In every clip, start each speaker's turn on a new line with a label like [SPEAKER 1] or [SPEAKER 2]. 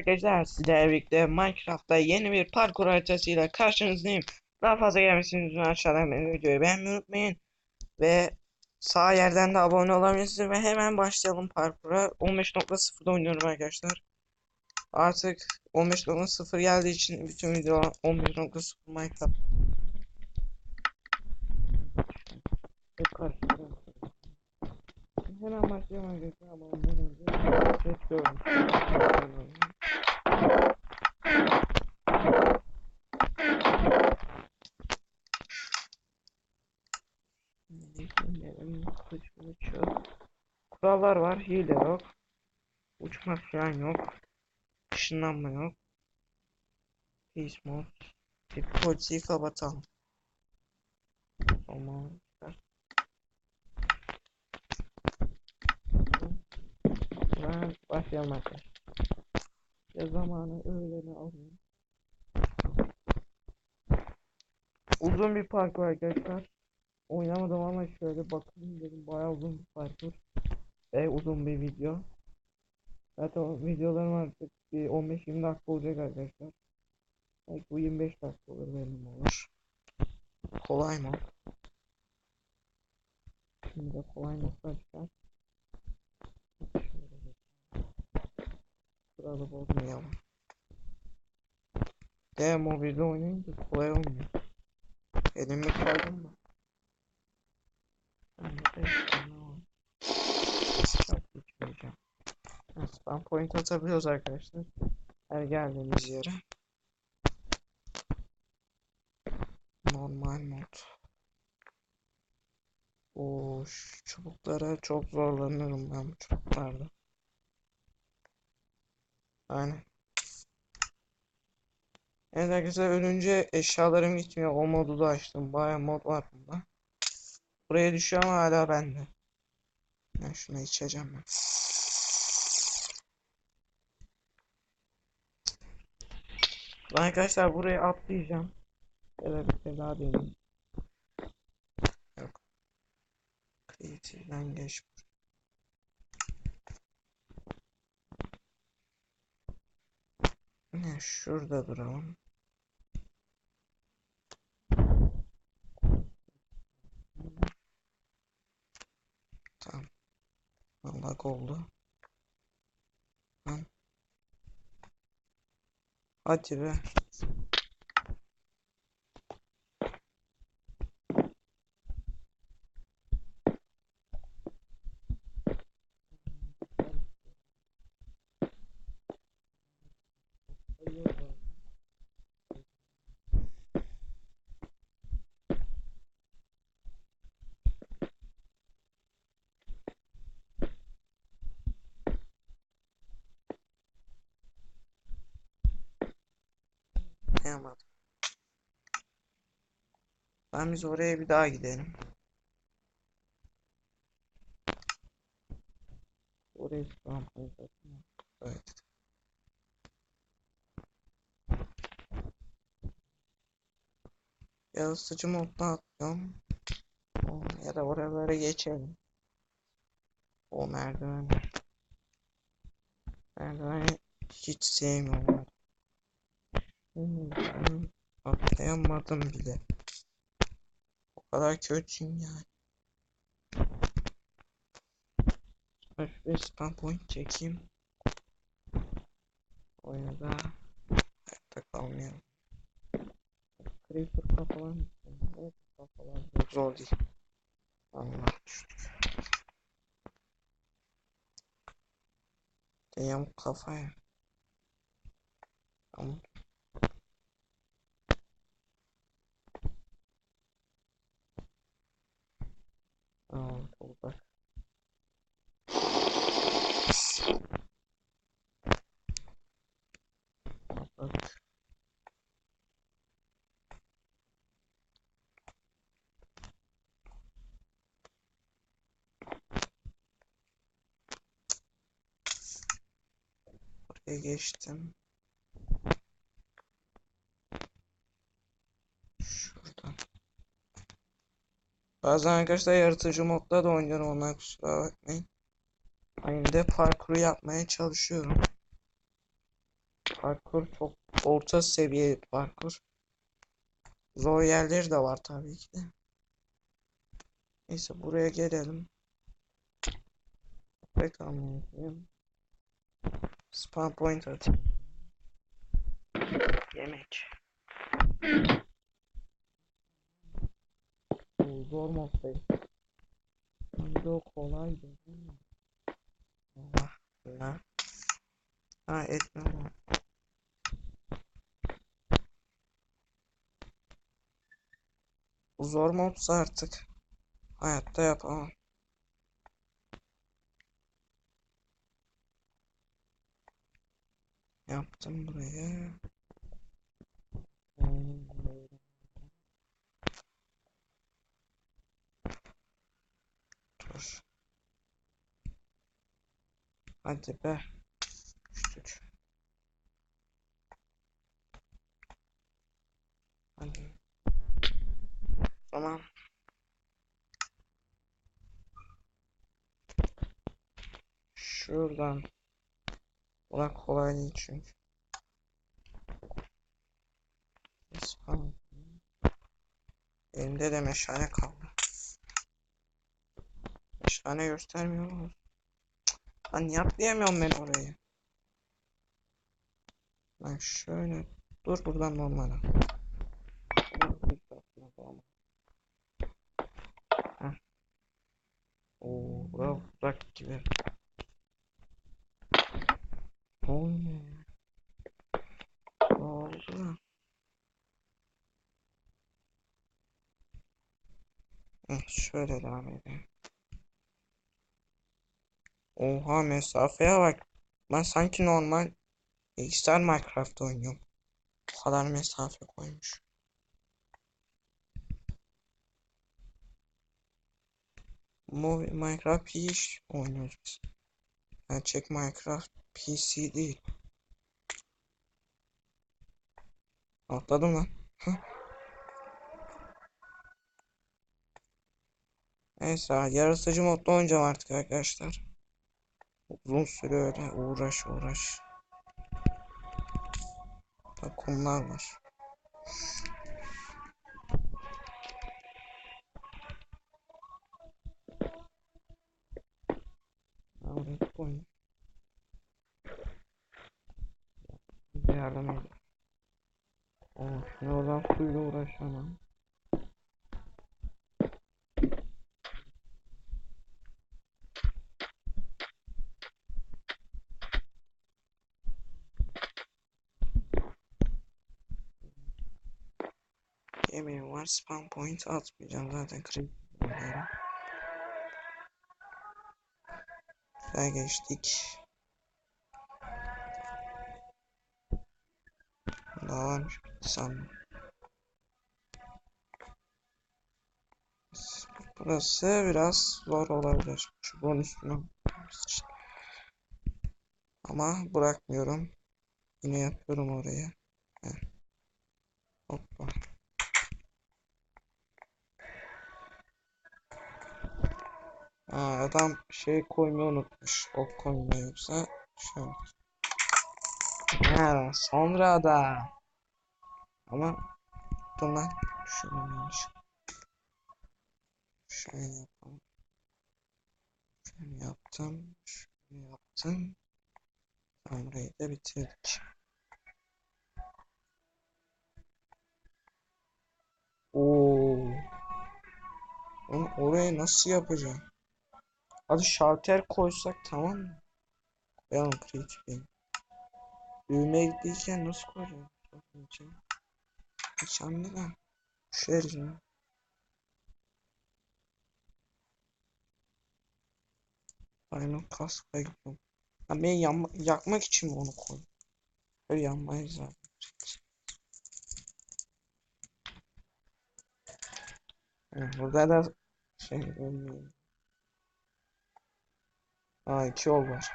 [SPEAKER 1] arkadaşlar sizlerle birlikte Minecraft'ta yeni bir parkur haritasıyla karşınızdayım. Daha fazla gelmesini lütfen aşağıdan benim videoyu beğenmeyi unutmayın. Ve sağ yerden de abone olabilirsiniz ve hemen başlayalım parkura. 15.0'da oynuyorum arkadaşlar. Artık 15.0 geldiği için bütün video 11.0 Minecraft. Hemen başlayalım arkadaşlar ama ondan önce ses görmüş. Kurallar var, hile yok. Uçma falan yok. Işınlanma yok. Peace mode. Bir polisiyi kapatalım. Tamam. Ben başlayalım arkadaşlar. Ya zamanı öğleni alayım. Uzun bir parkur arkadaşlar. Oynamadım ama şöyle bakayım dedim bayağı uzun bir parkur. Ve uzun bir video. Zaten o videolarım artık bir 15-20 dakika olacak arkadaşlar. Belki bu 25 dakika olur benim olur. Kolay mı? Şimdi de kolay nasıl açacağız? Kuralı bozmayalım. De mobilde oynayınca kolay olmuyor. Elimi kaydım mı? Ben de Ha, Spam point atabiliyoruz arkadaşlar. Her geldiğimiz yere. Normal mod. O çubuklara çok zorlanırım ben bu çubuklarda. Aynen. Evet arkadaşlar ölünce eşyalarım gitmiyor. O modu da açtım. Baya mod var bunda. Buraya düşüyor ama hala bende. Ben şunu içeceğim ben. Ben arkadaşlar buraya atlayacağım. Ya da bir kere daha deneyeyim. Yok. Creative'den geç. Ne şurada duralım. Tamam. Lag oldu. Hadi be. Yapamadım. Ben biz oraya bir daha gidelim. Point atma. Evet. Ya ısıtıcı moduna atlıyorum. Ya da oralara geçelim. O merdiven. Merdiveni hiç sevmiyorum. Atlayamadım bile. O kadar kötüyüm yani. Hafif bir spam point çekeyim. Oyuna da hayatta kalmayalım. Creeper kafalar mı? Evet kafalar çok zor değil. Allah düştük. Diyem kafaya. Tamam. Buraya geçtim. Şuradan. Bazen arkadaşlar yaratıcı modda da oynuyorum ondan kusura bakmayın. Aynı de parkuru yapmaya çalışıyorum. Parkur çok orta seviye parkur. Zor yerleri de var tabii ki de. Neyse buraya gelelim. Bakalım. Spawn point atayım. Yemek. Oo, zor moddayım. O kolaydı değil mi? Allah ya. Ha etme ama. Bu zor modsa artık. Hayatta yapamam. Yaptım buraya. Dur. Hadi be. Düştük. Hadi. Tamam. Şuradan. Ulan kolay değil çünkü. Spam. Elimde de meşale kaldı. Meşale göstermiyor mu? Lan niye atlayamıyorum ben orayı? Lan şöyle. Dur buradan normale. Heh. Oo, bravo. Bırak gibi. Oy. Ne oldu? Heh, şöyle devam edelim. Oha mesafeye bak. Ben sanki normal bilgisayar Minecraft oynuyorum. Bu kadar mesafe koymuş. Minecraft PC oynuyoruz. Gerçek Minecraft PC değil. Atladım lan. Neyse yaratıcı modda oynayacağım artık arkadaşlar. Uzun süre öyle uğraş uğraş. Takımlar var. Evet oyun. Yardım edin. Oh, şimdi oradan suyla uğraşamam. Yemeğim var. Spam point atmayacağım zaten. Kredi. Güzel geçtik. Daha varmış. Burası biraz zor olabilir. Şu bunun üstüne. Ama bırakmıyorum. Yine yapıyorum oraya. Heh. Hoppa. Aa, adam şey koymayı unutmuş. Ok koymayı yoksa şöyle. Ha, sonra da. Ama dur lan. Şunu yanlış. Şöyle yapalım. Şöyle yaptım. Şöyle yaptım. Tamam burayı da bitirdik. Oo. Onu oraya nasıl yapacağım? Hadi şalter koysak tamam mı? Koyalım kreatif Büyüme gittiyken nasıl koyacağım? Hiç anladım. Düşeriz mi? Aynen kaska gidiyorum. Ha ben yanma, yakmak için mi onu koydum? Öyle yanmayız zaten. Ha, burada da şey ölmeyeyim. Aa iki yol var.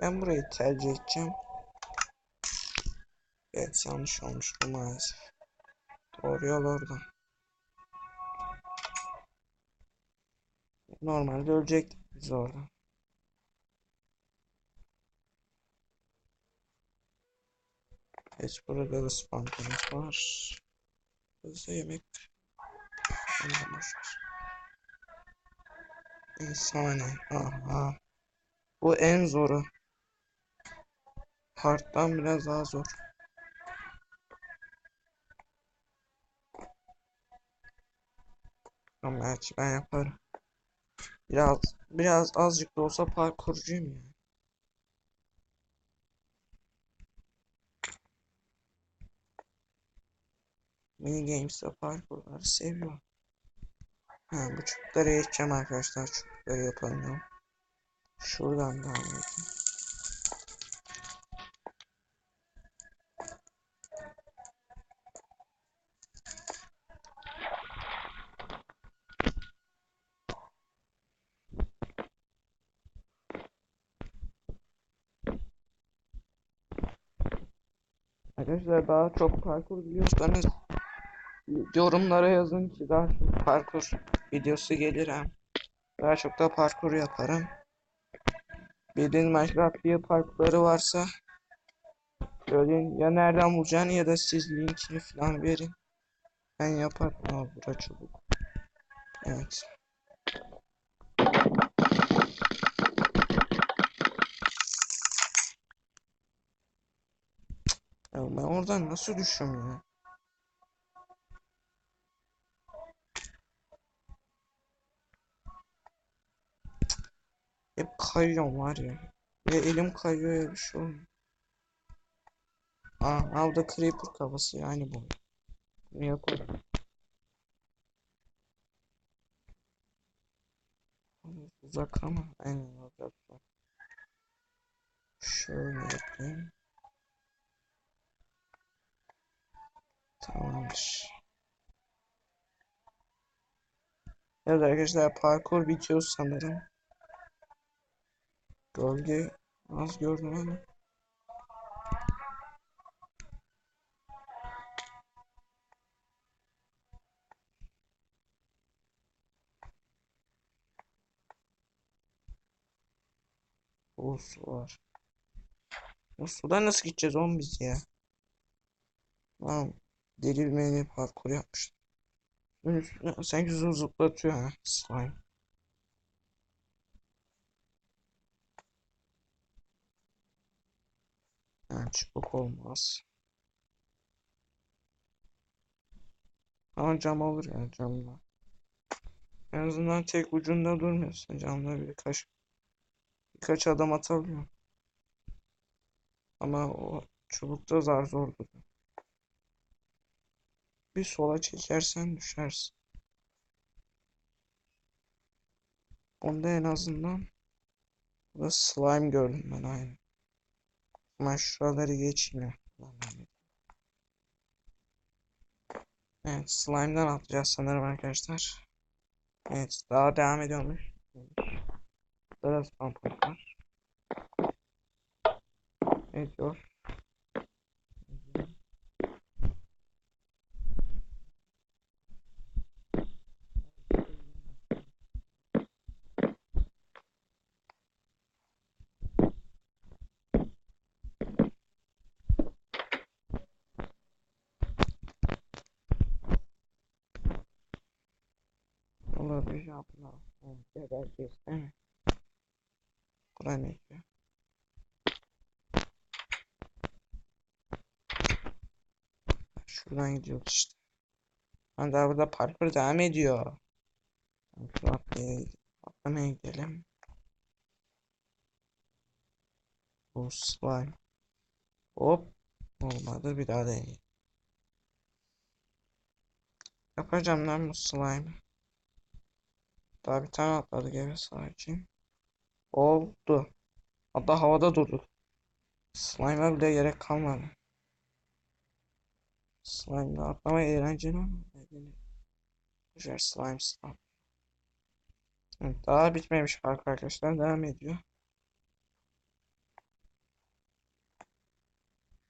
[SPEAKER 1] Ben burayı tercih edeceğim. Evet yanlış olmuş bu maalesef. Doğru yol orada. Normalde ölecektik biz orada. Evet burada da spamlarımız var. Hızlı yemek. Başlar. İnsani. Aha. Bu en zoru. Hard'dan biraz daha zor. Ama gerçi ben yaparım. Biraz biraz azıcık da olsa parkurcuyum ya. Mini Games'te parkurları seviyorum. Ha bu çubukları geçeceğim arkadaşlar. Çubukları yapalım. Şuradan devam edeyim. Arkadaşlar daha çok parkur biliyorsanız yorumlara yazın ki daha çok parkur videosu gelir daha çok da parkur yaparım. Bildiğin Minecraft diye parkurları varsa söyleyin ya nereden bulacağını ya da siz linkini falan verin. Ben yaparım. Aa, bura çubuk. Evet. Ya ben oradan nasıl düşüyorum ya? Hep kayıyorum var ya. Ve elim kayıyor ya bir şey olmuyor. Aa, aa, da creeper kafası yani bu. Bunu yapalım. Uzak ama aynen uzak. Şöyle yapayım. Tamamdır. Evet arkadaşlar parkur bitiyor sanırım. Gölge az gördüm ama. O su var. O sudan nasıl gideceğiz oğlum biz ya? Tamam. Deli bir meyve parkur yapmış. Sanki zor zıplatıyor ha slime. Ha, çubuk olmaz. Ama cam olur ya camla. En azından tek ucunda durmuyorsun. Camla birkaç birkaç adam atabiliyor. Ama o çubukta zar zor duruyor. Bir sola çekersen düşersin. Onda en azından burada slime gördüm ben aynı. Ama şuraları ya. Evet slime'dan atlayacağız sanırım arkadaşlar. Evet daha devam ediyormuş. Spam point var. Evet yok. Olabilir yapma. Gebereceğiz değil mi? Kur'an ediyor. Şuradan gidiyoruz işte. Ben daha burada parkur devam ediyor. Şunu atlamaya, atlamaya gidelim. Bu slime. Hop. Olmadı bir daha deneyelim. Yapacağım lan bu slime. Daha bir tane atladık evet sadece. Oldu. Hatta havada durduk. Slime'a bile gerek kalmadı. Slime'da atlama eğlenceli ama. Güzel slime slime. Daha bitmemiş arkadaşlar devam ediyor.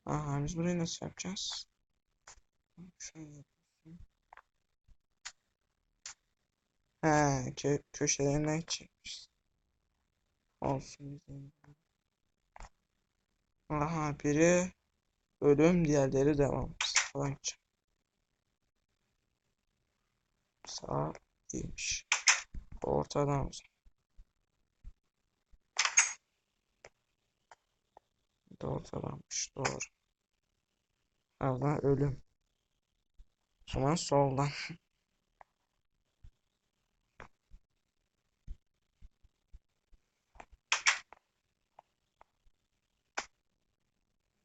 [SPEAKER 1] Aha biz burayı nasıl yapacağız? Şöyle He, kö köşelerinden çekmiş. Olsun bizim. Aha biri Ölüm diğerleri devam. Gideceğim. Sağ iyiymiş. Ortadan o zaman. Bu da ortadanmış. Doğru. Sağdan ölüm. O zaman soldan.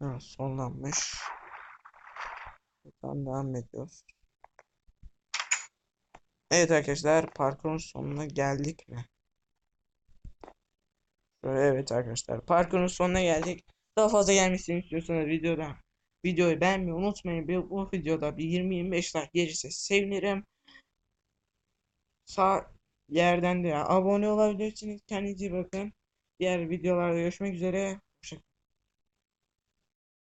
[SPEAKER 1] Ha, soldanmış. Buradan devam ediyoruz. Evet arkadaşlar parkurun sonuna geldik mi? Evet arkadaşlar parkurun sonuna geldik. Daha fazla gelmesini istiyorsanız videoda videoyu beğenmeyi unutmayın. Bir, bu videoda bir 20-25 like gelirse sevinirim. Sağ yerden de abone olabilirsiniz. Kendinize bakın. Diğer videolarda görüşmek üzere.